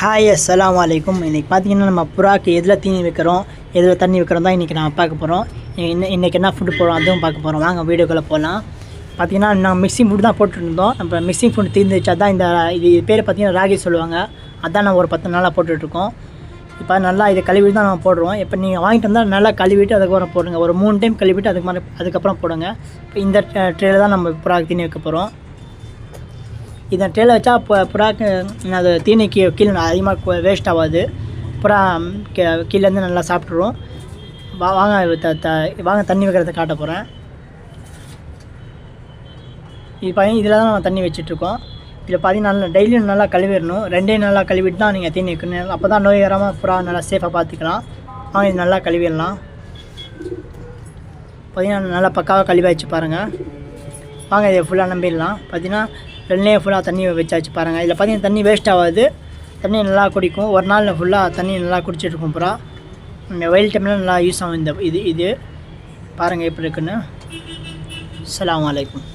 Hi அஸ்லாம் வலைக்கும் இன்றைக்கி பார்த்தீங்கன்னா நம்ம புறாக்கு எதில் தீனி வைக்கிறோம் எதில் தண்ணி வைக்கிறோம் தான் இன்றைக்கி நம்ம பார்க்க போகிறோம் இன்ன இன்றைக்கி என்ன ஃபுட்டு போடுறோம் அதுவும் பார்க்க போகிறோம் வாங்க வீடியோக்குள்ளே போகலாம் பார்த்தீங்கன்னா நான் மிக்சிங் ஃபுட் தான் போட்டுருந்தோம் நம்ம மிக்சிங் ஃபுட் தீர்ந்துச்சா தான் இந்த இது இது பேர் பார்த்தீங்கன்னா ராகி சொல்லுவாங்க. அதான் நான் ஒரு பத்து நாளாக போட்டுட்ருக்கோம் இப்போ நல்லா இதை கழுவிட்டு தான் நம்ம போடுறோம். இப்போ நீங்கள் வாங்கிட்டு வந்தால் நல்லா கழுவிட்டு அதுக்கப்புறம் போடுங்க. ஒரு மூணு டைம் கழுவிட்டு அதுக்கு மாதிரி அதுக்கப்புறம் போடுங்க. இப்போ இந்த ட்ரேல தான் நம்ம புறாக்கு தீனி வைக்க போகிறோம் இதை ட்ரேல வச்சா இப்போ புறாக்கு அது தீனிக்கு கீழே அதிகமாக வேஸ்ட் ஆகாது. புறா கீ- கீழேருந்து நல்லா சாப்பிட்ருவோம் வா வாங்க த த வாங்க தண்ணி வைக்கிறத காட்ட போகிறேன் இது பார்த்தீங்கன்னா இதில் தான் நம்ம தண்ணி வச்சிட்ருக்கோம். இதில் பார்த்தீங்கன்னா நல்லா டெய்லியும் நல்லா கழுவிடணும். ரெண்டே நல்லா கழுவிட்டு தான் நீங்கள் தீனி வைக்கணும். அப்போ தான் நோய் வராமல் புறா நல்லா சேஃபாக பார்த்துக்கலாம் வாங்க இது நல்லா கழுவிடலாம். பார்த்தீங்கன்னா நல்லா பக்காவாக கழுவி வச்சு பாருங்கள் வாங்க இதை ஃபுல்லாக நம்பிடலாம். பார்த்தீங்கன்னா ரெண்டுலேயே ஃபுல்லாக தண்ணி வச்சாச்சு பாருங்கள் இதில் பார்த்தீங்கன்னா தண்ணி வேஸ்ட் ஆகாது. தண்ணி நல்லா குடிக்கும். ஒரு நாளில் ஃபுல்லாக தண்ணி நல்லா குடிச்சிட்டு இருக்கும் இந்த வெயில் டைமில் நல்லா யூஸ் ஆகும் இந்த இது இது. பாருங்கள் எப்படி இருக்குன்னு. அலாம் வலைக்கம்